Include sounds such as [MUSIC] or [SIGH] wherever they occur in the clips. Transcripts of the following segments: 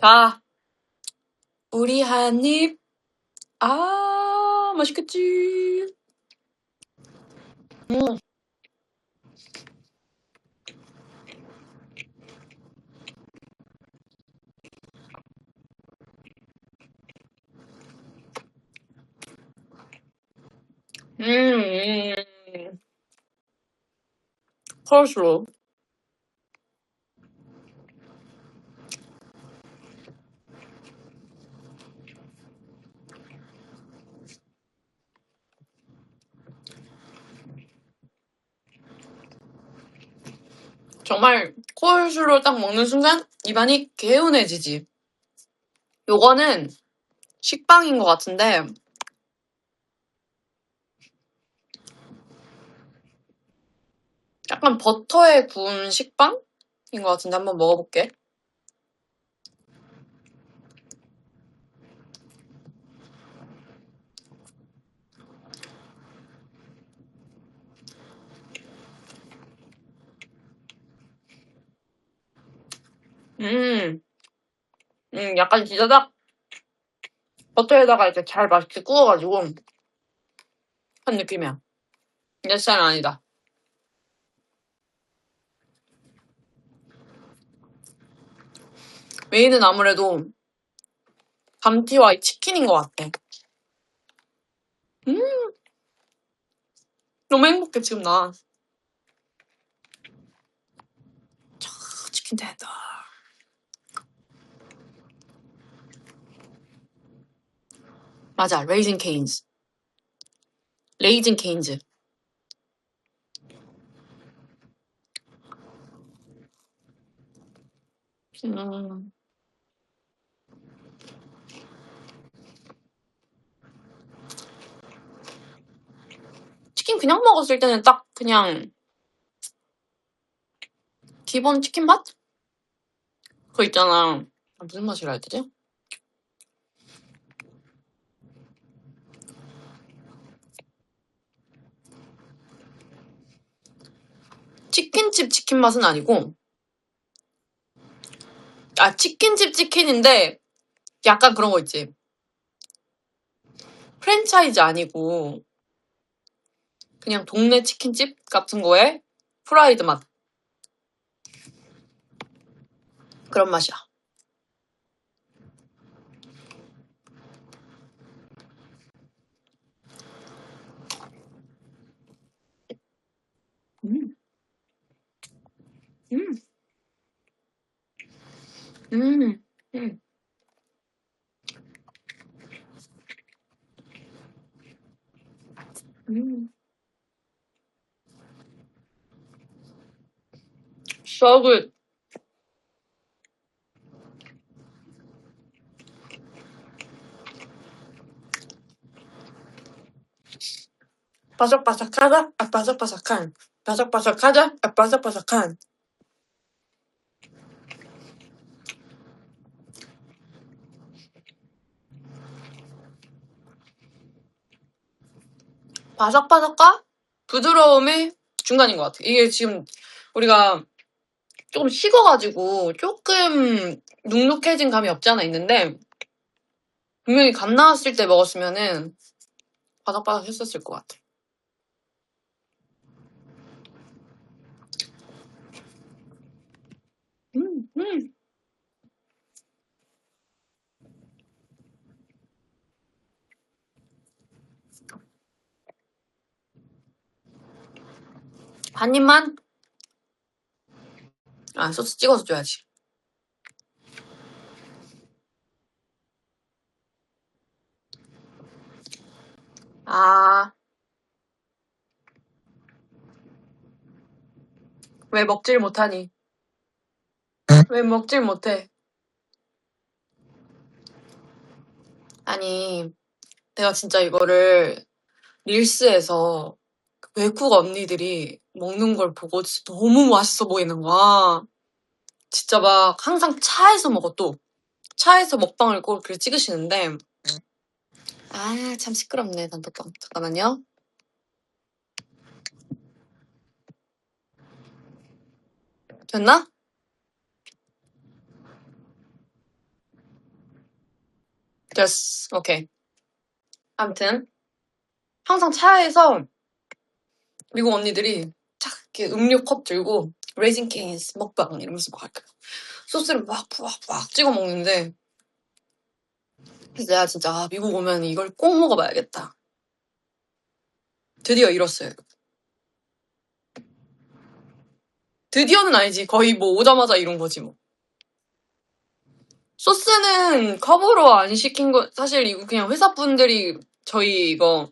자, 우리 한 입. 아, 맛있겠지. 음, 음, 음. 콜슬로. 정말 콜슬로 딱 먹는 순간 입안이 개운해지지. 요거는 식빵인 것 같은데 약간 버터에 구운 식빵인 것 같은데 한번 먹어볼게. 음, 음, 약간 진짜 딱 버터에다가 이렇게 잘 맛있게 구워가지고 한 느낌이야. 내 스타일은 아니다. 메인은 아무래도 감튀와 이 치킨인 것 같아. 음, 너무 행복해 지금 나. 차, 치킨 텐더. 맞아, 레이진 케인즈. 레이진 케인즈. 음, 치킨 그냥 먹었을 때는 딱 그냥 기본 치킨 맛? 그거 있잖아. 아, 무슨 맛이라 해야 되지? 치킨집 치킨 맛은 아니고, 아, 치킨집 치킨인데, 약간 그런 거 있지. 프랜차이즈 아니고, 그냥 동네 치킨집 같은 거에 프라이드 맛. 그런 맛이야. 음, 음, 음, 음, 음. So good. 바삭바삭하다, 아, 바 바삭바삭과 부드러움의 중간인 것 같아. 이게 지금 우리가 조금 식어가지고 조금 눅눅해진 감이 없지 않아 있는데 분명히 감 나왔을 때 먹었으면은 바삭바삭 했었을 것 같아. 음, 음. 한 입만? 아, 소스 찍어서 줘야지. 아, 왜 먹질 못하니? 왜 먹질 못해? 아니, 내가 진짜 이거를 릴스에서 외국 언니들이 먹는 걸 보고 진짜 너무 맛있어 보이는 거야. 진짜 막 항상 차에서 먹어 또. 차에서 먹방을 꼭 그렇게 찍으시는데 아, 참 시끄럽네, 단톡방. 잠깐만요. 됐나? 됐어. 오케이. 아무튼 항상 차에서 미국 언니들이 착 이렇게 음료 컵 들고 레이징 케인스 먹방 이러면서 막 이렇게 소스를 막막 찍어 먹는데 그래서 내가 진짜 아, 미국 오면 이걸 꼭 먹어봐야겠다. 드디어 이뤘어요. 드디어는 아니지. 거의 뭐 오자마자 이룬 거지 뭐. 소스는 컵으로 안 시킨 거 사실 이거 그냥 회사 분들이 저희 이거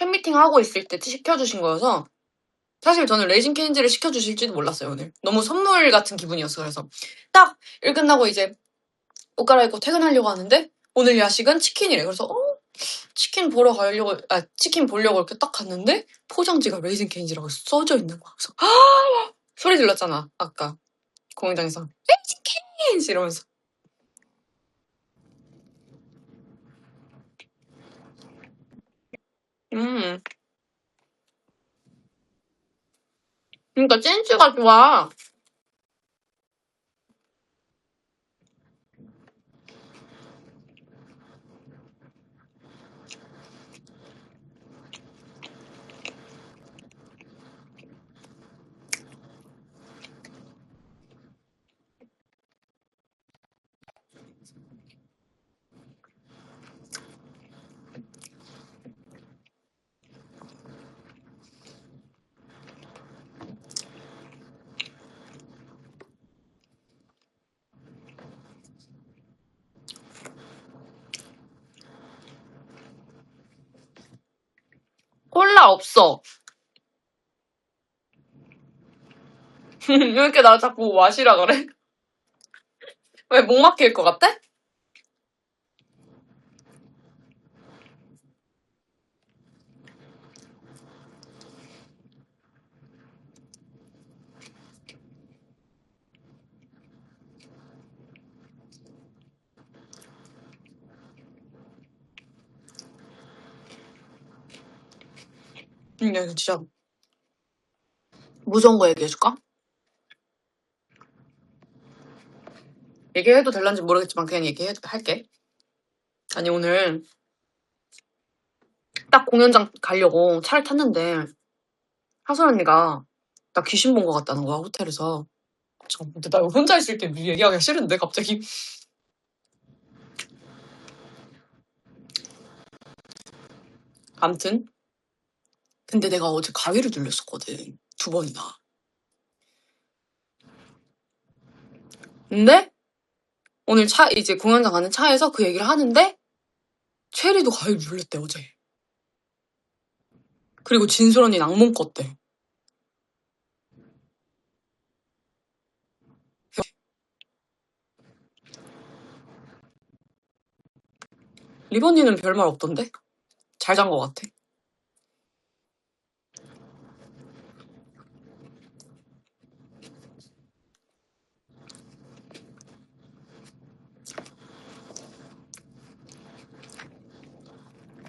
팬미팅 하고 있을 때 시켜주신 거여서 사실 저는 레이징 케인즈를 시켜주실지도 몰랐어요 오늘. 너무 선물 같은 기분이었어 그래서. 딱! 일 끝나고 이제 옷 갈아입고 퇴근하려고 하는데 오늘 야식은 치킨이래. 그래서 어? 치킨 보러 가려고 아 치킨 보려고 이렇게 딱 갔는데 포장지가 레이징 케인즈라고 써져 있는 거야. 그래서 아 [GASPS] 소리 질렀잖아 아까. 공연장에서. 레이징 케인즈! 이러면서 음. 그러니까 센스가 좋아. 콜라 없어. [LAUGHS] 왜 이렇게 나 자꾸 마시라 그래? [LAUGHS] 왜 목 막힐 것 같아? 이거 진짜 무서운 거 얘기해줄까? 얘기해도 될란지 모르겠지만 그냥 얘기해 할게. 아니 오늘 딱 공연장 가려고 차를 탔는데 하솔 언니가 나 귀신 본것 같다는 거야 호텔에서. 잠깐, 근데 나 혼자 있을 때 얘기하기가 싫은데 갑자기. 암튼 근데 내가 어제 가위를 눌렸었거든 두 번이나. 근데 오늘 차 이제 공연장 가는 차에서 그 얘기를 하는데 체리도 가위를 눌렸대 어제. 그리고 진솔 언니는 악몽 꿨대. 리본니는 별말 없던데? 잘 잔 것 같아.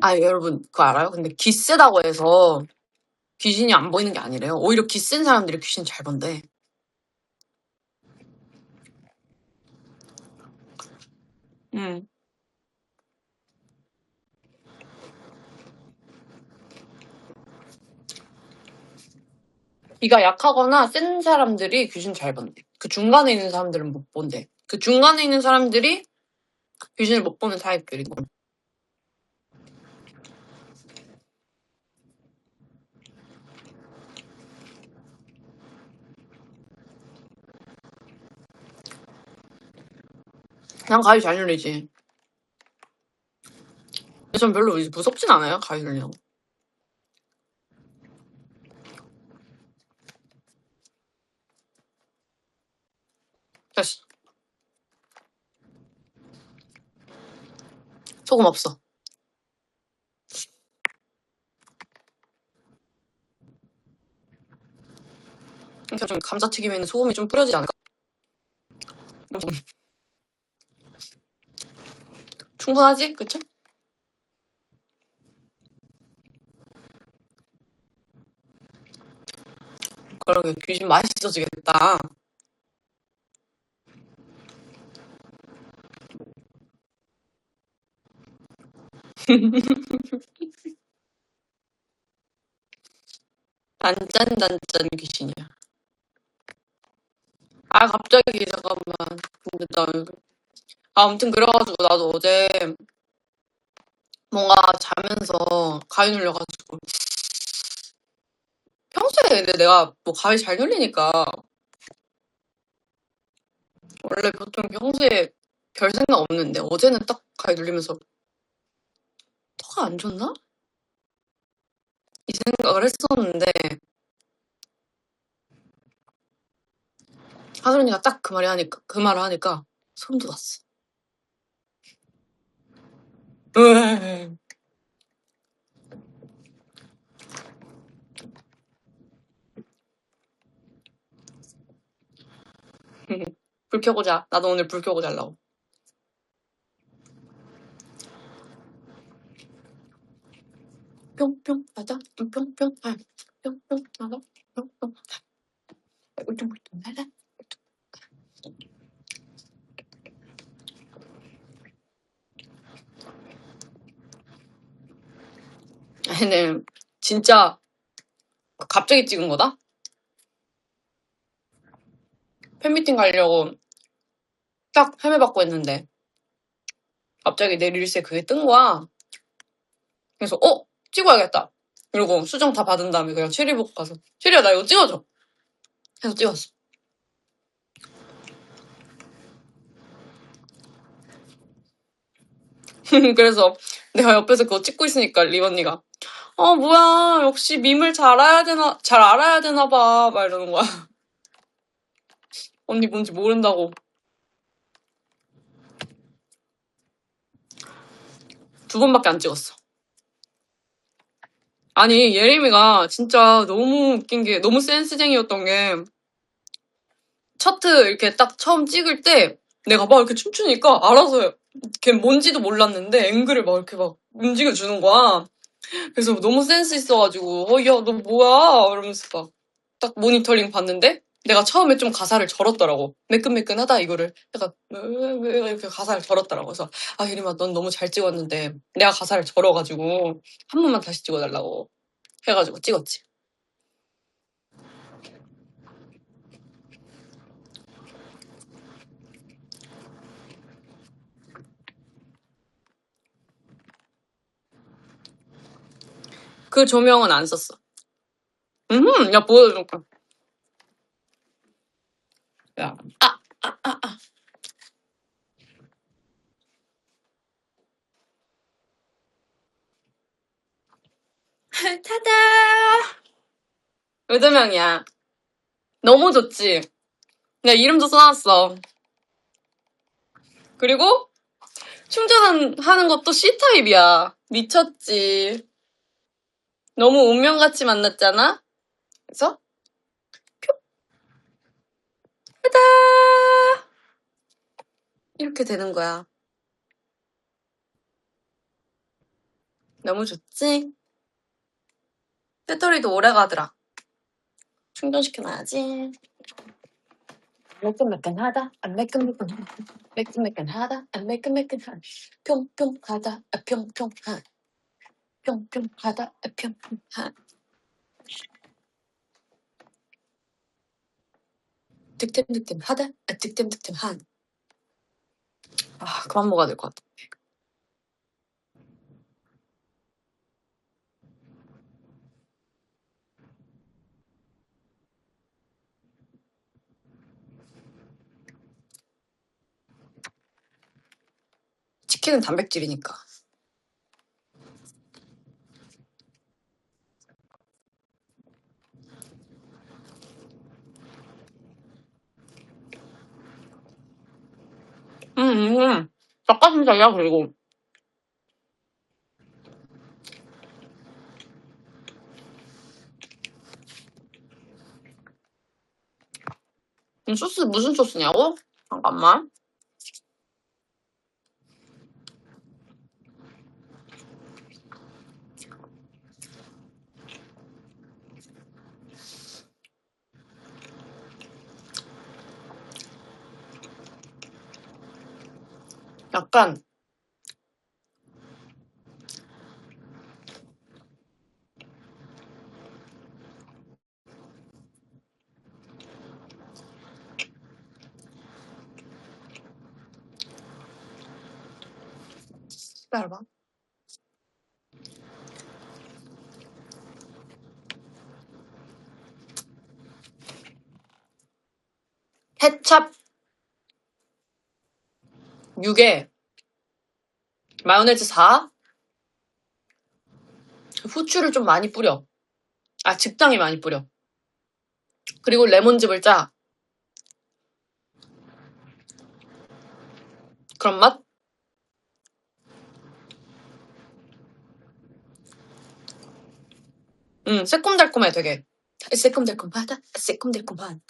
아 여러분 그거 알아요? 근데 기세다고 해서 귀신이 안 보이는 게 아니래요. 오히려 기센 사람들이 귀신 잘 본대. 음. 귀가 약하거나 센 사람들이 귀신 잘 본대. 그 중간에 있는 사람들은 못 본대. 그 중간에 있는 사람들이 귀신을 못 보는 타입들이고. 그냥 가위 잘 눌리지. 근데 전 별로 무섭진 않아요, 가위 눌리는 거. 됐어. 소금 없어. 그러니까 좀 감자튀김에는 소금이 좀 뿌려지지 않을까? 충분하지? 그쵸? 그러게 귀신 맛있어지겠다. [LAUGHS] 단짠단짠 귀신이야. 아, 갑자기, 잠깐만. 근데 나, 아, 아무튼 그래가지고 나도 어제 뭔가 자면서 가위 눌려가지고. 평소에 내가 뭐 가위 잘 눌리니까 원래 보통 평소에 별 생각 없는데 어제는 딱 가위 눌리면서 턱가 안 좋나? 이 생각을 했었는데 하솔이가 딱 그 말이 하니까 그 말을 하니까 소름 돋았어. 불 켜고 자. 나도 오늘 불 켜고 자려고. 뿅뿅 하다 뿅뿅 하 뿅뿅 하다 뿅뿅 울퉁불퉁 하다 아니 진짜 갑자기 찍은 거다? 팬미팅 가려고 딱 헤매받고 했는데 갑자기 내 릴스에 그게 뜬 거야. 그래서 어? 찍어야겠다. 그리고 수정 다 받은 다음에 그냥 체리 보고 가서 체리야 나 이거 찍어줘. 해서 찍었어. [LAUGHS] 그래서 내가 옆에서 그거 찍고 있으니까 리 언니가 어 뭐야 역시 밈을 잘 알아야 되나 잘 알아야 되나 봐 막 이러는 거야. [LAUGHS] 언니 뭔지 모른다고. 두 번밖에 안 찍었어. 아니 예림이가 진짜 너무 웃긴 게 너무 센스쟁이였던 게 차트 이렇게 딱 처음 찍을 때 내가 막 이렇게 춤추니까 알아서 걔 뭔지도 몰랐는데 앵글을 막 이렇게 막 움직여주는 거야. 그래서 너무 센스 있어가지고 어 야 너 뭐야 이러면서 막 딱 모니터링 봤는데 내가 처음에 좀 가사를 절었더라고. 매끈매끈하다 이거를 약간 왜 이렇게 가사를 절었더라고. 그래서 아 예림아 넌 너무 잘 찍었는데 내가 가사를 절어가지고 한 번만 다시 찍어달라고 해가지고 찍었지. 그 조명은 안 썼어. 음, 야 보여줄까? 야, 아, 아, 아, 아. [LAUGHS] 타다! 몇 명이야? 너무 좋지? 내가 이름도 써놨어. 그리고 충전하는 것도 C타입이야. 미쳤지. 너무 운명같이 만났잖아? 그래서 표 타다! 이렇게 되는 거야. 너무 좋지? 배터리도 오래 가더라. 충전시켜놔야지. 매끈매끈하다, 안 매끈매끈하다, 매끈매끈하다, 안 매끈매끈하다, 평평하다, 아 평평한, 평평하다, 아 평평한. 득템득템 하다, 아 득템득템 한. 아, 그만 먹어야 될 것 같아. 치킨은 단백질이니까. 음, 음, 음. 닭가슴살이야, 그리고. 음, 소스 무슨 소스냐고? 잠깐만. 약간 기다려봐. 케찹 6에 마요네즈 4 후추를 좀 많이 뿌려. 아, 적당히 많이 뿌려. 그리고 레몬즙을 짜. 그런 맛? 음, 새콤달콤해, 되게. 새콤달콤하다? 새콤달콤한.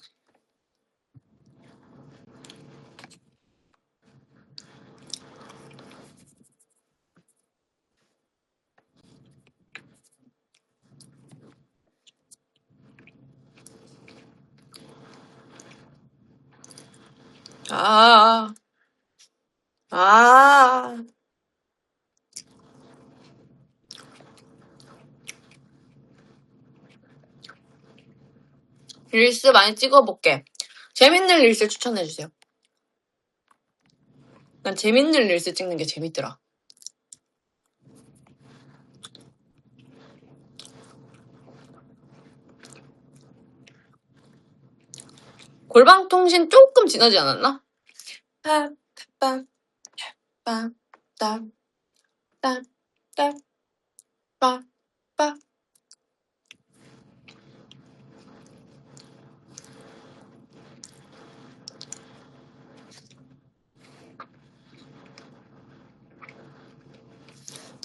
아, 아. 릴스 많이 찍어볼게. 재밌는 릴스 추천해주세요. 난 재밌는 릴스 찍는 게 재밌더라. 골방통신 조금 지나지 않았나?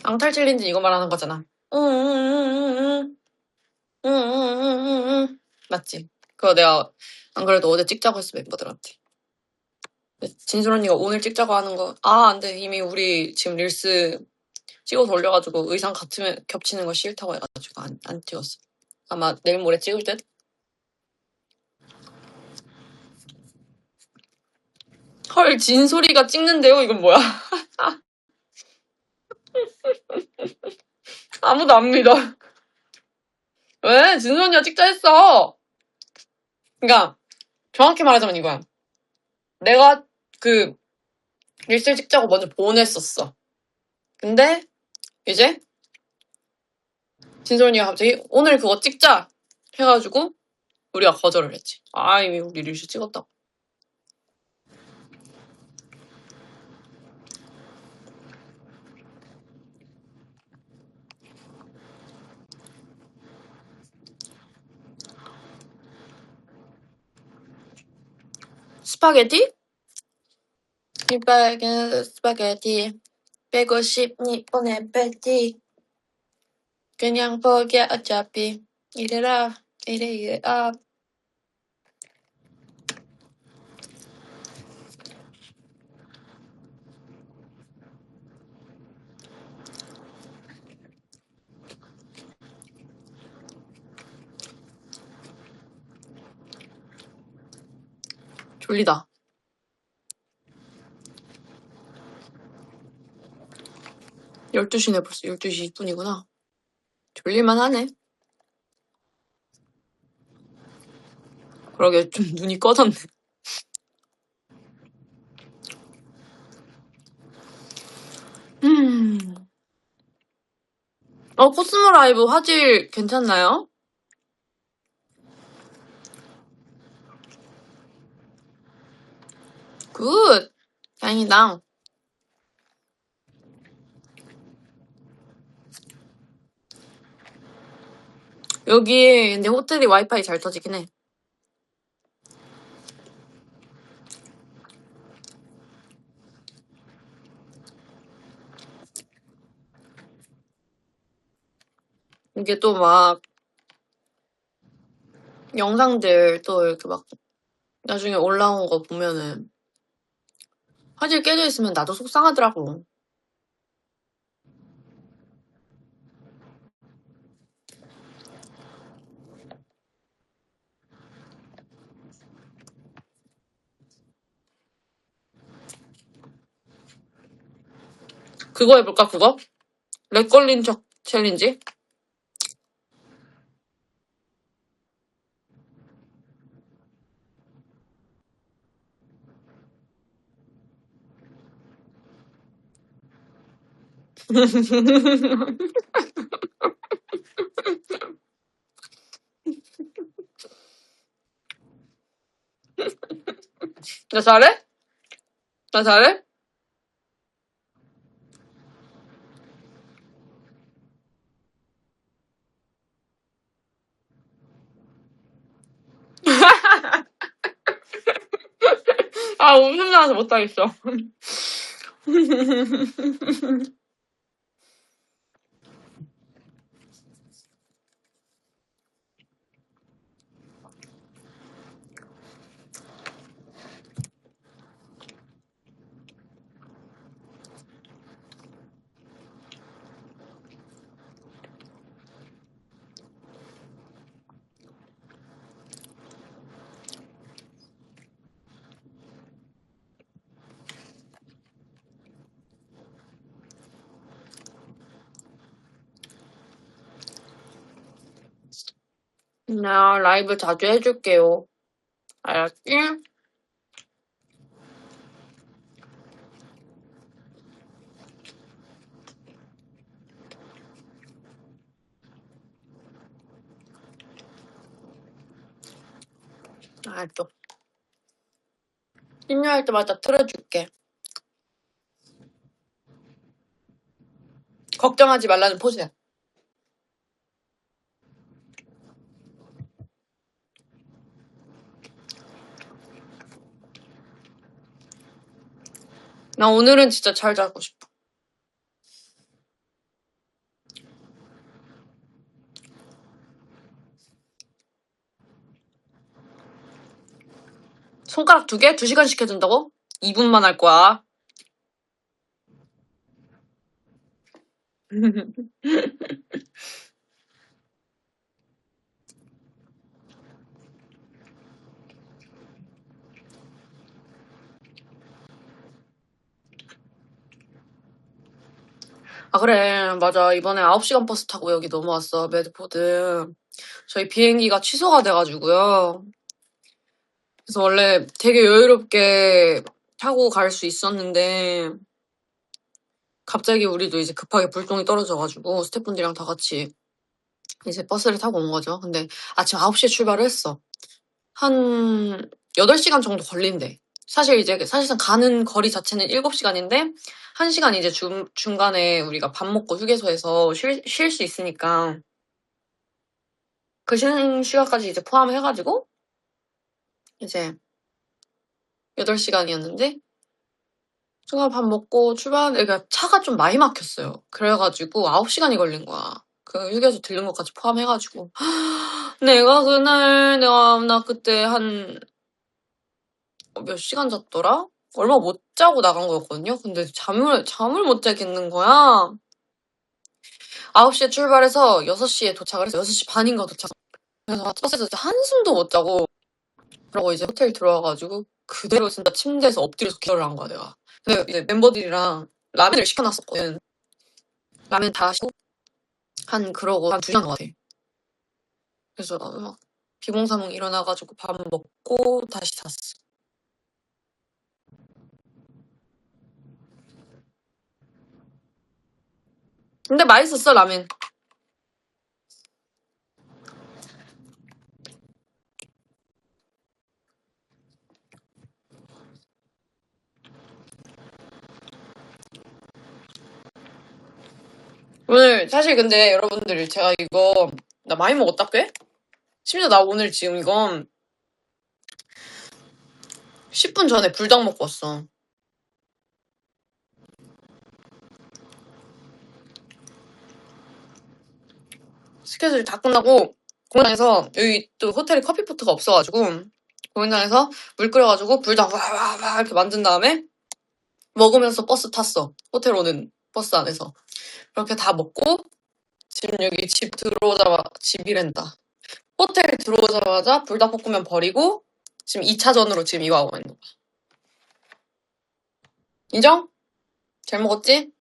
앙탈 챌린지 이거 말하는 거잖아. 응응응응응. 응응응응응. 맞지? 그거 내가 안 그래도 어제 찍자고 했어 멤버들한테. 진솔 언니가 오늘 찍자고 하는 거, 아, 안 돼. 이미 우리 지금 릴스 찍어서 올려가지고 의상 같으면 겹치는 거 싫다고 해가지고 안, 안 찍었어. 아마 내일 모레 찍을 듯? 헐, 진소리가 찍는데요? 이건 뭐야? [LAUGHS] 아무도 안 믿어. 왜? 진솔 언니가 찍자 했어. 그니까, 정확히 말하자면 이거야. 내가 그 릴스 찍자고 먼저 보냈었어. 근데 이제 진솔이가 갑자기 오늘 그거 찍자 해가지고 우리가 거절을 했지. 아 이미 우리 릴스 찍었다고. 스파게티? 이 빨간 스파게티. 싶니? 오늘 패티. 그냥 포기해 어차피. 이래라 이래 이 졸리다. 12시네 벌써 12시 2분이구나. 졸릴만 하네. 그러게 좀 눈이 꺼졌네. 음. 어, 코스모 라이브 화질 괜찮나요? 굿! 다행이다. 여기 근데 호텔이 와이파이 잘 터지긴 해. 이게 또 막 영상들 또 이렇게 막 나중에 올라온 거 보면은 화질 깨져 있으면 나도 속상하더라고. 그거 해볼까, 그거? 렉 걸린 척 챌린지? [LAUGHS] 나 잘해? 나 잘해? [LAUGHS] 아, 웃음 나와서 못하겠어. [LAUGHS] 나 라이브 자주 해줄게요. 알았지? 알았어. 심야할 때마다 틀어줄게. 걱정하지 말라는 포즈야. 나 오늘은 진짜 잘 자고 싶어. 손가락 두 개? 두 시간씩 해준다고? 2분만 할 거야. [LAUGHS] 아, 그래. 맞아. 이번에 9시간 버스 타고 여기 넘어왔어. 매드포드. 저희 비행기가 취소가 돼가지고요. 그래서 원래 되게 여유롭게 타고 갈 수 있었는데, 갑자기 우리도 이제 급하게 불똥이 떨어져가지고, 스태프분들이랑 다 같이 이제 버스를 타고 온 거죠. 근데 아침 9시에 출발을 했어. 한 8시간 정도 걸린대. 사실 이제 사실상 가는 거리 자체는 7시간인데 1시간 이제 중, 중간에 우리가 밥 먹고 휴게소에서 쉴 수 있으니까 그 쉬는 시간까지 이제 포함해가지고 이제 8시간이었는데 중간 밥 먹고 출발, 그러니까 차가 좀 많이 막혔어요. 그래가지고 9시간이 걸린 거야. 그 휴게소 들른 것까지 포함해가지고. [GASPS] 내가 그날, 내가, 나 그때 한, 어, 몇 시간 잤더라? 얼마 못 자고 나간 거였거든요? 근데 잠을, 잠을 못 자겠는 거야. 9시에 출발해서 6시에 도착을 해서 6시 반인가 도착. 그래서 버스에서 한숨도 못 자고, 그러고 이제 호텔 들어와가지고, 그대로 진짜 침대에서 엎드려서 기절을 한 거야, 내가. 근데 이제 멤버들이랑 라면을 시켜놨었거든. 라면 다 시고, 한, 그러고 한 2시간 것 같아. 그래서 막 비몽사몽 일어나가지고 밥 먹고 다시 잤어. 근데 맛있었어, 라면. 오늘 사실 근데 여러분들 제가 이거 나 많이 먹었다 꽤? 심지어 나 오늘 지금 이건 10분 전에 불닭 먹고 왔어. 스케줄 다 끝나고 공연장에서 여기 또 호텔에 커피포트가 없어가지고 공연장에서 물 끓여가지고 불닭 와와와 이렇게 만든 다음에 먹으면서 버스 탔어. 호텔 오는 버스 안에서. 그렇게 다 먹고 지금 여기 집 들어오자마자 집이랜다. 호텔 들어오자마자 불닭볶음면 버리고 지금 2차전으로 지금 이거 하고 있는 거야. 인정? 잘 먹었지?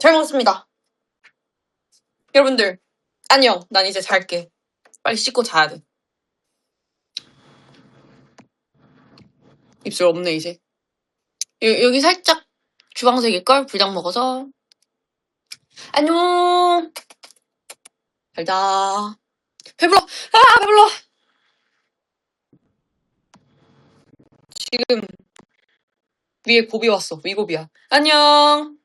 잘 먹었습니다. 여러분들 안녕. 난 이제 잘게. 빨리 씻고 자야 돼. 입술 없네 이제. 여, 여기 살짝 주황색일걸? 불닭 먹어서. 안녕! 잘 자. 배불러! 아, 배불러! 지금 위에 고비 왔어. 위고비야. 안녕!